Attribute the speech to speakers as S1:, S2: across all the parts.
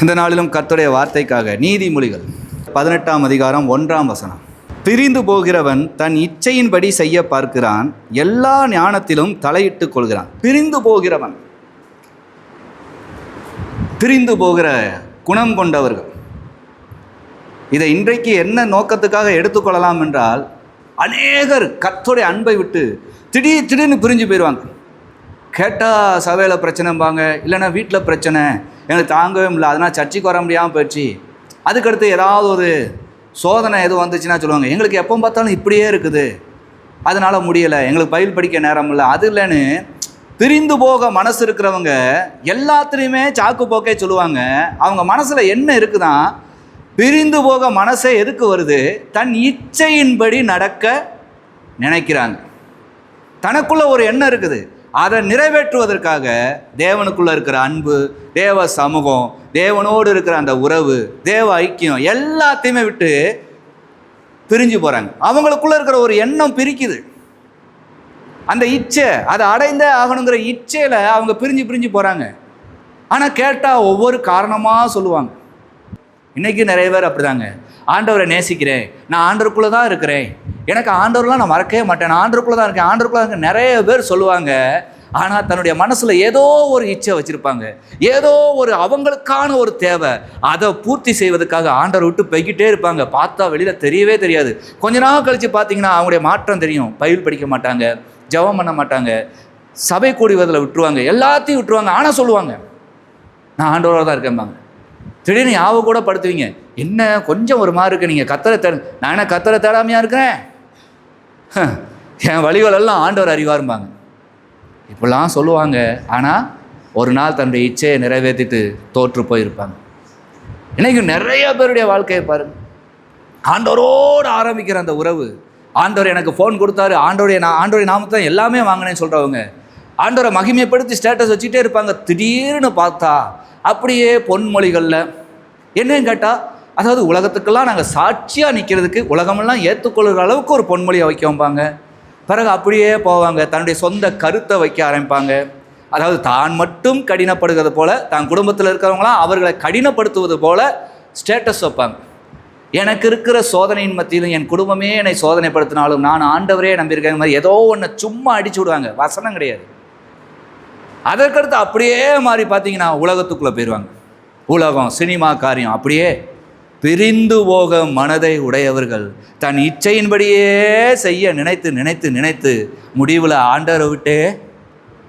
S1: இந்த நாளிலும் கர்த்தருடைய வார்த்தைக்காக நீதிமொழிகள். பதினெட்டாம் அதிகாரம் ஒன்றாம் வசனம். பிரிந்து போகிறவன் தன் இச்சையின்படி செய்ய பார்க்கிறான் எல்லா ஞானத்திலும் தலையிட்டு கொள்கிறான். பிரிந்து போகிறவன். பிரிந்து போகிற குணம் கொண்டவர்கள். இதை இன்றைக்கு என்ன நோக்கத்துக்காக எடுத்துக்கொள்ளலாம் என்றால் அநேகர் கர்த்தருடைய அன்பை விட்டு திடீர் திடீர்னு பிரிஞ்சு போயிடுவாங்க. கேட்டால் சபையில் பிரச்சனைம்பாங்க இல்லைன்னா வீட்டில் பிரச்சனை. எனக்கு தாங்கவே முடியல அதனால் சர்ச்சைக்கு வர முடியாமல் போயிடுச்சு. அதுக்கடுத்து ஏதாவது ஒரு சோதனை எதுவும் வந்துச்சுன்னா சொல்லுவாங்க எங்களுக்கு எப்போ பார்த்தாலும் இப்படியே இருக்குது. அதனால் முடியலை எங்களுக்கு பயில் படிக்க நேரம் இல்லை. அது இல்லைன்னு பிரிந்து போக மனசு இருக்கிறவங்க எல்லாத்துலேயுமே சாக்கு போக்கே சொல்லுவாங்க. அவங்க மனசில் என்ன இருக்குதான் பிரிந்து போக மனசே எதுக்கு வருது? தன் இச்சையின்படி நடக்க நினைக்கிறாங்க. தனக்குள்ள ஒரு எண்ணம் இருக்குது. அதை நிறைவேற்றுவதற்காக தேவனுக்குள்ளே இருக்கிற அன்பு தேவ சமூகம் தேவனோடு இருக்கிற அந்த உறவு தேவ ஐக்கியம் எல்லாத்தையுமே விட்டு பிரிஞ்சு போகிறாங்க அவங்களுக்குள்ளே இருக்கிற ஒரு எண்ணம் பிரிக்குது. அந்த இச்சை அதை அடைந்தே ஆகணுங்கிற இச்சையில் அவங்க பிரிஞ்சு பிரிஞ்சு போகிறாங்க ஆனால் கேட்டால் ஒவ்வொரு காரணமாக சொல்லுவாங்க. இன்றைக்கி நிறைய பேர் அப்படிதாங்க. ஆண்டவரை நேசிக்கிறேன். நான் ஆண்டவருக்குள்ளே தான் இருக்கிறேன். எனக்கு ஆண்டவர்லாம் நான் மறக்கவே மாட்டேன். நான் தான் இருக்கேன். ஆண்டருக்குள்ளே இருக்க நிறைய பேர் சொல்லுவாங்க ஆனால் தன்னுடைய மனசில் ஏதோ ஒரு இச்சை வச்சுருப்பாங்க. ஏதோ ஒரு அவங்களுக்கான ஒரு தேவை. அதை பூர்த்தி செய்வதற்காக ஆண்டவர் விட்டு போய்கிட்டே இருப்பாங்க. பார்த்தா வெளியில் தெரியவே தெரியாது. கொஞ்ச நாள் கழித்து பார்த்தீங்கன்னா அவங்களுடைய மாற்றம் தெரியும். பயில் படிக்க மாட்டாங்க ஜெபம் பண்ண மாட்டாங்க சபை கூடுவதில் விட்டுருவாங்க. எல்லாத்தையும் விட்டுருவாங்க. ஆனால் சொல்லுவாங்க நான் ஆண்டவராக தான் இருக்கேன்பாங்க திடீர்னு யாவை கூட படுத்துவீங்க. என்ன? கொஞ்சம் ஒரு மாதிரி இருக்கு. நீங்கள் கத்தரை தேட நான் என்ன கத்தரை தேடாமையாக இருக்கிறேன்? என் வழிகளெல்லாம் ஆண்டவர் அறிவாரும்பாங்க. இப்படிலாம் சொல்லுவாங்க. ஆனால் ஒரு நாள் தன்னுடைய இச்சையை நிறைவேற்றிட்டு தோற்று போயிருப்பாங்க. இன்றைக்கும் நிறைய பேருடைய வாழ்க்கையை பாருங்க. ஆண்டவரோடு ஆரம்பிக்கிற அந்த உறவு. ஆண்டவர் எனக்கு ஃபோன் கொடுத்தாரு. ஆண்டோடைய நான் ஆண்டோடைய நாமத்தை எல்லாமே வாங்கினேன்னு சொல்கிறவங்க ஆண்டவரை மகிமைப்படுத்தி ஸ்டேட்டஸ் வச்சுட்டே இருப்பாங்க. திடீர்னு பார்த்தா அப்படியே பொன்மொழிகளில் என்னன்னு கேட்டால் அதாவது உலகத்துக்கெல்லாம் நாங்கள் சாட்சியாக நிற்கிறதுக்கு உலகமெல்லாம் ஏற்றுக்கொள்கிற அளவுக்கு ஒரு பொன்மொழியை வைக்க வைப்பாங்க. பிறகு அப்படியே போவாங்க. தன்னுடைய சொந்த கருத்தை வைக்க ஆரம்பிப்பாங்க. அதாவது தான் மட்டும் கடினப்படுகிறது போல் தான் குடும்பத்தில் இருக்கிறவங்களாம் அவர்களை கடினப்படுத்துவது போல் ஸ்டேட்டஸ் வைப்பாங்க. எனக்கு இருக்கிற சோதனையின் மத்தியிலும் என் குடும்பமே என்னை சோதனைப்படுத்தினாலும் நான் ஆண்டவரே நம்பியிருக்கேன் மாதிரி ஏதோ ஒன்று சும்மா அடிச்சு விடுவாங்க. வசனம் கிடையாது. அதற்கடுத்து அப்படியே மாறி பார்த்தீங்கன்னா உலகத்துக்குள்ளே போயிடுவாங்க உலகம் சினிமா காரியம் அப்படியே பிரிந்து போக மனதை உடையவர்கள் தன் இச்சையின்படியே செய்ய நினைத்து நினைத்து நினைத்து முடிவில் ஆண்டரை விட்டே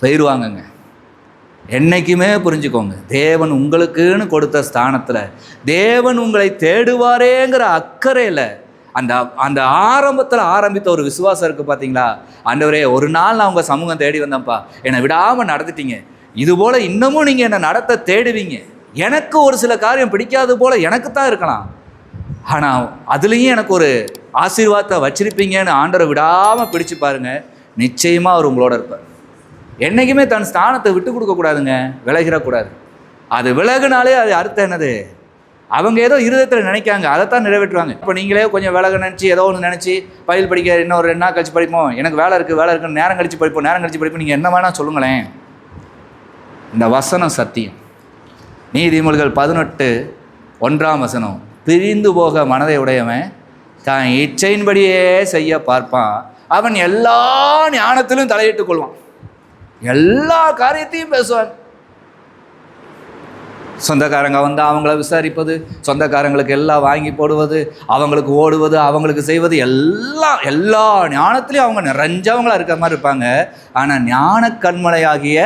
S1: போயிடுவாங்கங்க என்னைக்குமே புரிஞ்சுக்கோங்க. தேவன் உங்களுக்குன்னு கொடுத்த ஸ்தானத்தில் தேவன் உங்களை தேடுவாரேங்கிற அக்கறையில் அந்த அந்த ஆரம்பத்தில் ஆரம்பித்த ஒரு விசுவாசம் இருக்குது பார்த்தீங்களா ஆண்டவரே ஒரு நாள் நான் உங்கள் சமூகம் தேடி வந்தேன்ப்பா. என்னை விடாமல் நடந்துட்டீங்க. இதுபோல் இன்னமும் நீங்கள் என்னை நடத்த தேடுவீங்க. எனக்கு ஒரு சில காரியம் பிடிக்காது போல் எனக்கு தான் இருக்கலாம். ஆனால் அதுலேயும் எனக்கு ஒரு ஆசீர்வாதத்தை வச்சிருப்பீங்கன்னு ஆண்டரை விடாமல் பிடிச்சு பாருங்கள் நிச்சயமாக அவர் உங்களோட இருப்பார். என்றைக்குமே தன் ஸ்தானத்தை விட்டு கொடுக்கக்கூடாதுங்க விலகிடக்கூடாது அது விலகுனாலே அது அர்த்தம் என்னது? அவங்க ஏதோ இருதயத்தில் நினைக்காங்க. தான் நிறைவேற்றுவாங்க. இப்போ நீங்களே கொஞ்சம் விலக நினச்சி ஏதோ ஒன்று நினச்சி பயில் படிக்க இன்னும் ஒரு ரெண்டு நாள் கழிச்சு படிப்போம். எனக்கு வேலை இருக்குது வேலை இருக்குன்னு நேரம் கழிச்சு படிப்போம். நேரம் கழிச்சு படிப்போம். நீங்கள் என்ன வேணால் சொல்லுங்களேன். இந்த வசனம் சத்தியம். நீதிமொழிகள் பதினெட்டு ஒன்றாம் வசனம். பிரிந்து போக மனதை உடையவன் தான் இச்சையின்படியே செய்ய பார்ப்பான். அவன் எல்லா ஞானத்திலும் தலையிட்டுக் கொள்வான். எல்லா காரியத்தையும் பேசுவான். சொந்தக்காரங்க வந்து அவங்கள விசாரிப்பது சொந்தக்காரங்களுக்கு எல்லாம் வாங்கி போடுவது அவங்களுக்கு ஓடுவது அவங்களுக்கு செய்வது எல்லாம் எல்லா ஞானத்திலையும் அவங்க நிறைஞ்சவங்களா இருக்கிற மாதிரி இருப்பாங்க. ஆனால் ஞான கண்மலையாகிய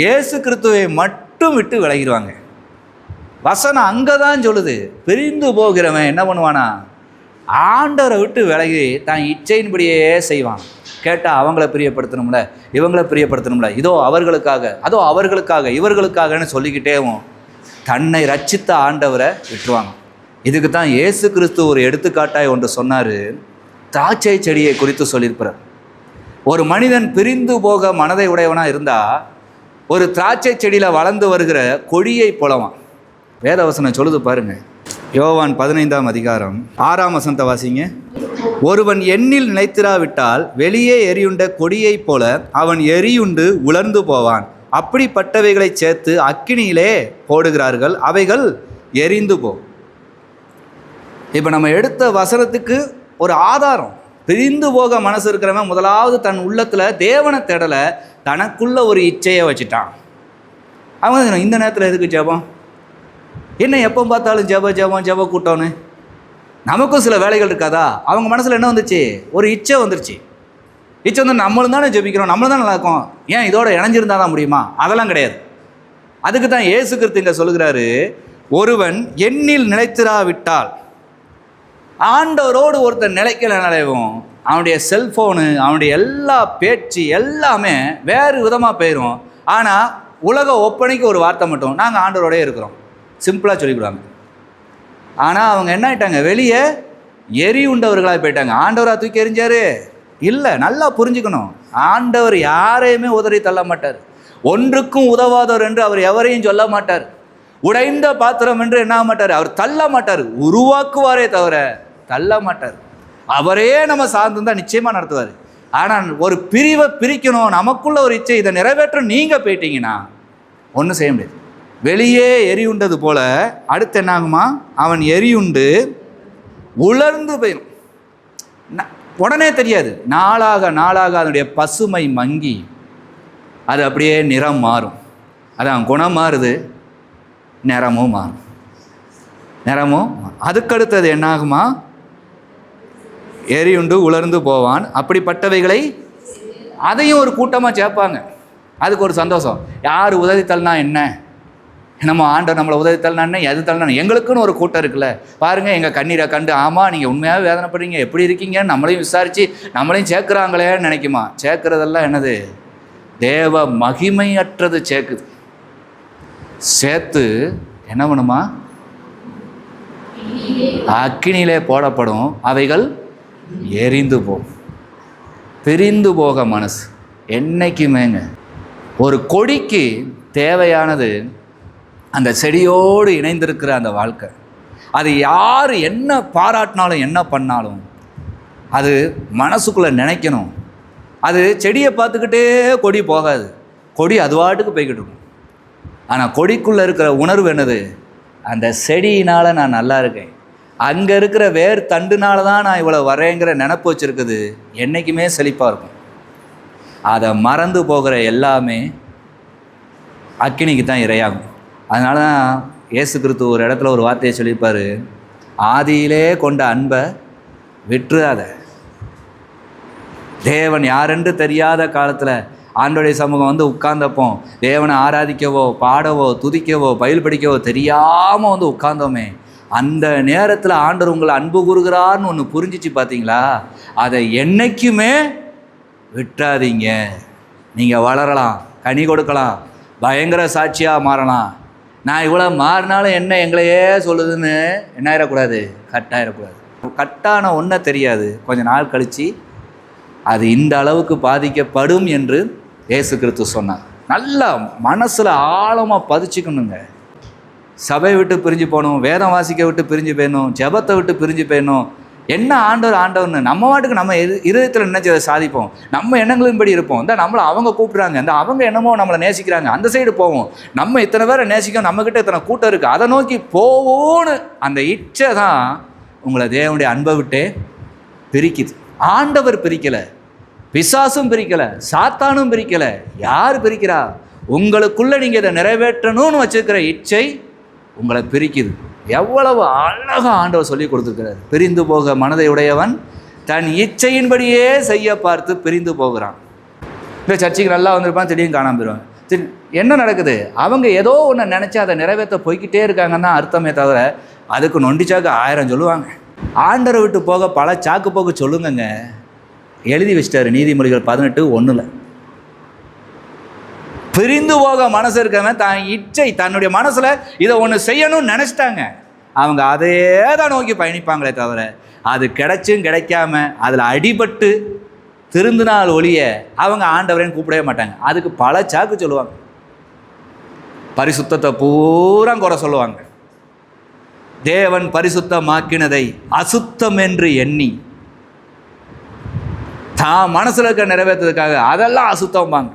S1: இயேசு கிறிஸ்துவை மட்டும் விட்டு விலகிடுவாங்க. வசனம் அங்கே தான் சொல்லுது. பிரிந்து போகிறவன் என்ன பண்ணுவானா? ஆண்டவரை விட்டு விலகி தான் இச்சையின்படியே செய்வான். கேட்டால் அவங்கள பிரியப்படுத்தணும்ல? இவங்கள பிரியப்படுத்தணும்ல? இதோ அவர்களுக்காக அதோ அவர்களுக்காக இவர்களுக்காகன்னு சொல்லிக்கிட்டேவும் தன்னை ரட்சித்த ஆண்டவரை விட்டுருவாங்க. இதுக்கு தான் இயேசு கிறிஸ்து ஒரு எடுத்துக்காட்டாய் ஒன்று சொன்னார். திராட்சை செடியை குறித்து சொல்லியிருப்பார் ஒரு மனிதன் பிரிந்து போக மனதை உடையவனாக இருந்தால் ஒரு திராட்சை செடியில் வளர்ந்து வருகிற கொடியை போலவான் வேதவசனம் சொல்லுது பாருங்க. யோவான் பதினைந்தாம் அதிகாரம் ஆறாம் வசந்த வாசிங்க. ஒருவன் எண்ணில் நினைத்திராவிட்டால் வெளியே எரியுண்ட கொடியைப் போல அவன் எரியுண்டு உலர்ந்து போவான். அப்படிப்பட்டவைகளை சேர்த்து அக்கினியிலே போடுகிறார்கள் அவைகள் எரிந்து போ. இப்போ நம்ம எடுத்த வசனத்துக்கு ஒரு ஆதாரம். பிரிந்து போக மனசு இருக்கிறவன் முதலாவது தன் உள்ளத்தில் தேவனை தேடலை தனக்குள்ள ஒரு இச்சையை வச்சுட்டான். அவங்க இந்த நேரத்தில் எதுக்கு ஜபம்? என்ன எப்போ பார்த்தாலும் ஜெப ஜெபம் ஜெப கூட்டம்னு? நமக்கும் சில வேலைகள் இருக்காதா? அவங்க மனசில் என்ன வந்துச்சு? ஒரு இச்சை வந்துருச்சு. இச்சை வந்து நம்மளும் தானே ஜெபிக்கிறோம் நம்மளும் தான் நல்லா ஏன் இதோட இணைஞ்சிருந்தா தான் முடியுமா? அதெல்லாம் கிடையாது. அதுக்கு தான் ஏசு கிறிஸ்து இங்கே சொல்லுகிறாரு ஒருவன் எண்ணில் நிலைத்திராவிட்டால் ஆண்டவரோடு ஒருத்தன் நிலைக்கல நிலைவும் அவனுடைய செல்ஃபோனு அவனுடைய எல்லா பேச்சு எல்லாமே வேறு விதமாக போயிடும் ஆனால் உலக ஒப்பனைக்கு ஒரு வார்த்தை மட்டும் நாங்கள் ஆண்டவரோடயே இருக்கிறோம். சிம்பிளாக சொல்லிவிடுவாங்க ஆனால் அவங்க என்ன ஆயிட்டாங்க? வெளியே எரி உண்டவர்களாக போயிட்டாங்க. ஆண்டவராக தூக்கி எறிஞ்சாரு? இல்லை நல்லா புரிஞ்சுக்கணும். ஆண்டவர் யாரையுமே உதறி தள்ள மாட்டார். ஒன்றுக்கும் உதவாதவர் என்று அவர் எவரையும் சொல்ல மாட்டார். உடைந்த பாத்திரம் என்று என்ன மாட்டார். அவர் தள்ள மாட்டார். உருவாக்குவாரே தவிர தள்ள மாட்டார். அவரே நம்ம சார்ந்து நிச்சயமாக நடத்துவார். ஆனால் ஒரு பிரிவை பிரிக்கணும். நமக்குள்ள ஒரு இச்சை இதை நிறைவேற்ற நீங்கள் போயிட்டீங்கன்னா ஒன்றும் செய்ய முடியாது. வெளியே எரியுண்டது போல அடுத்து என்ன ஆகுமா அவன் எரியுண்டு உலர்ந்து போயிடும் உடனே தெரியாது. நாளாக நாளாக அதனுடைய பசுமை மங்கி. அது அப்படியே நிறம் மாறும். அதான் குணம் மாறுது நிறமும் மாறும். நிறமும் அதுக்கடுத்தது என்னாகுமா? எரியுண்டு உலர்ந்து போவான். அப்படிப்பட்டவைகளை அதையும் ஒரு கூட்டமாக சேர்ப்பாங்க. அதுக்கு ஒரு சந்தோஷம். யார் உதவி தள்ளினா என்ன? நம்ம ஆண்டவர் நம்மளை உதவி தள்ளினா எது தள்ளினா எங்களுக்குன்னு ஒரு கூட்டம் இருக்குல்ல. பாருங்கள் எங்கள் கண்ணீரை கண்டு ஆமாம் நீங்கள் உண்மையாக வேதனைப்படுறீங்க எப்படி இருக்கீங்கன்னு நம்மளையும் விசாரித்து நம்மளையும் சேர்க்குறாங்களேன்னு நினைக்குமா? சேர்க்குறதெல்லாம் என்னது? தேவ மகிமையற்றது சேர்க்குது சேர்த்து என்ன பண்ணுமா? அக்கினியிலே போடப்படும் அவைகள் எரிந்து போகும். பிரிந்து போக மனசு. என்னைக்குமேங்க. ஒரு கொடிக்கு தேவையானது அந்த செடியோடு இணைந்திருக்கிற அந்த வாழ்க்கை. அது யார் என்ன பாராட்டினாலும் என்ன பண்ணாலும் அது மனசுக்குள்ளே நினைக்கணும். அது செடியை பார்த்துக்கிட்டே கொடி போகாது. கொடி அதுவாட்டுக்கு போய்கிட்டு இருக்கும். ஆனால் கொடிக்குள்ளே இருக்கிற உணர்வு என்னது? அந்த செடியினால் நான் நல்லா இருக்கேன். அங்கே இருக்கிற வேர் தண்டுனால தான் நான் இவ்வளோ வரேங்கிற நினப்பு வச்சுருக்குது. என்றைக்குமே செழிப்பாக இருக்கும். அதை மறந்து போகிற எல்லாமே அக்கினிக்கு தான் இரையாகும். அதனால தான் இயேசு கிறிஸ்து ஒரு இடத்துல ஒரு வார்த்தையை சொல்லியிருப்பார் ஆதியிலே கொண்ட அன்பை விட்டுறாத. தேவன் யாரென்று தெரியாத காலத்தில் ஆண்டோடைய சமூகம் வந்து உட்கார்ந்தப்போ தேவனை ஆராதிக்கவோ பாடவோ துதிக்கவோ பயில் படிக்கவோ தெரியாமல் வந்து உட்கார்ந்தோமே அந்த நேரத்தில் ஆண்டவர் உங்களை அன்பு கூறுகிறார்னு ஒன்று புரிஞ்சிச்சு பார்த்தீங்களா அதை என்றைக்குமே விட்டாதீங்க நீங்கள் வளரலாம் கனி கொடுக்கலாம் பயங்கர சாட்சியாக மாறலாம். நான் இவ்வளோ மாறினாலும் என்ன எங்களையே சொல்லுதுன்னு என்ன ஆயிடக்கூடாது கட்டாயிடக்கூடாது கட்டான ஒன்றை தெரியாது. கொஞ்ச நாள் கழித்து அது இந்த அளவுக்கு பாதிக்கப்படும் என்று இயேசு கிறிஸ்து சொன்னார். நல்லா மனசில் ஆழமாக பதிச்சுக்கணுங்க. சபை விட்டு பிரிஞ்சு போகணும் வேதம் வாசிக்க விட்டு பிரிஞ்சு போயணும் ஜெபத்தை விட்டு பிரிஞ்சு போயணும் என்ன ஆண்டவர் ஆண்டவர்னு? நம்ம வாட்டுக்கு நம்ம இரு இருதயத்தில் நினைச்சதை சாதிப்போம். நம்ம எண்ணங்களின்படி இருப்போம். இந்த நம்மளை அவங்க கூப்பிட்றாங்க. இந்த அவங்க என்னமோ நம்மளை நேசிக்கிறாங்க. அந்த சைடு போவோம். நம்ம இத்தனை பேரை நேசிக்கும் நம்மக்கிட்ட இத்தனை கூட்டம் இருக்குது அதை நோக்கி போவோன்னு அந்த இச்சை தான் உங்களை தேவனுடைய அன்பை விட்டு பிரிக்குது. ஆண்டவர் பிரிக்கலை. பிசாசும் பிரிக்கலை. சாத்தானும் பிரிக்கலை. யார் பிரிக்கிறா? உங்களுக்குள்ளே நீங்கள் இதை நிறைவேற்றணும்னு வச்சிருக்கிற இச்சை உங்களை பிரிக்குது. எவ்வளவு அழகாக ஆண்டவர் சொல்லி கொடுத்துருக்கிறார். பிரிந்து போக மனதை உடையவன் தன் இச்சையின்படியே செய்ய பார்த்து பிரிந்து போகிறான். இந்த சர்ச்சைக்கு நல்லா வந்திருப்பான் திடீர்னு காணாம போயிடுவான். திடீர் என்ன நடக்குது? அவங்க ஏதோ ஒன்று நினச்சி அதை நிறைவேற்ற போய்க்கிட்டே இருக்காங்கன்னு தான் அர்த்தமே தவிர அதுக்கு நொண்டிச்சாக்கு ஆயிரம் சொல்லுவாங்க. ஆண்டரை விட்டு போக பல சாக்கு போக்கு சொல்லுங்கங்க. எழுதி வச்சிட்டாரு நீதிமொழிகள் பதினெட்டு ஒன்றில் பிரிந்து போக மனசு இருக்கவன் தான் இச்சை தன்னுடைய மனசில் இதை ஒன்று செய்யணும்னு நினச்சிட்டாங்க. அவங்க அதே தான் நோக்கி பயணிப்பாங்களே தவிர அது கிடைச்சும் கிடைக்காம அதில் அடிபட்டு திருந்தினால் ஒழிய அவங்க ஆண்டவரேன்னு கூப்பிடவே மாட்டாங்க. அதுக்கு பல சாக்கு சொல்லுவாங்க. பரிசுத்தத்தை பூரா குறை சொல்லுவாங்க. தேவன் பரிசுத்தமாக்கினதை அசுத்தம் என்று எண்ணி தான் மனசில் இருக்க நிறைவேற்றதுக்காக அதெல்லாம் அசுத்தம்பாங்க.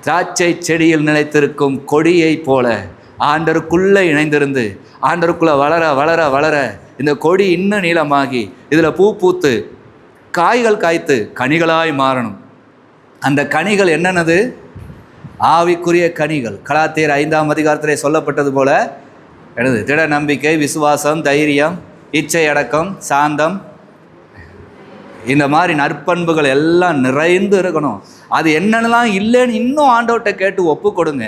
S1: திராட்சை செடியில் நிலைத்திருக்கும் கொடியைப் போல ஆண்டருக்குள்ளே இணைந்திருந்து ஆண்டருக்குள்ளே வளர வளர வளர இந்த கொடி இன்னும் நீளமாகி இதில் பூ பூத்து காய்கள் காய்த்து கனிகளாய் மாறணும். அந்த கனிகள் என்னென்னது? ஆவிக்குரிய கனிகள். கலாத்தியர் ஐந்தாம் அதிகாரத்திலே சொல்லப்பட்டது போல எனது திட நம்பிக்கை விசுவாசம் தைரியம் இச்சை அடக்கம் சாந்தம். இந்த மாதிரி நற்பண்புகள் எல்லாம் நிறைந்து இருக்கணும். அது என்னென்னலாம் இல்லைன்னு இன்னும் ஆண்டவர்கிட்ட கேட்டு ஒப்பு கொடுங்க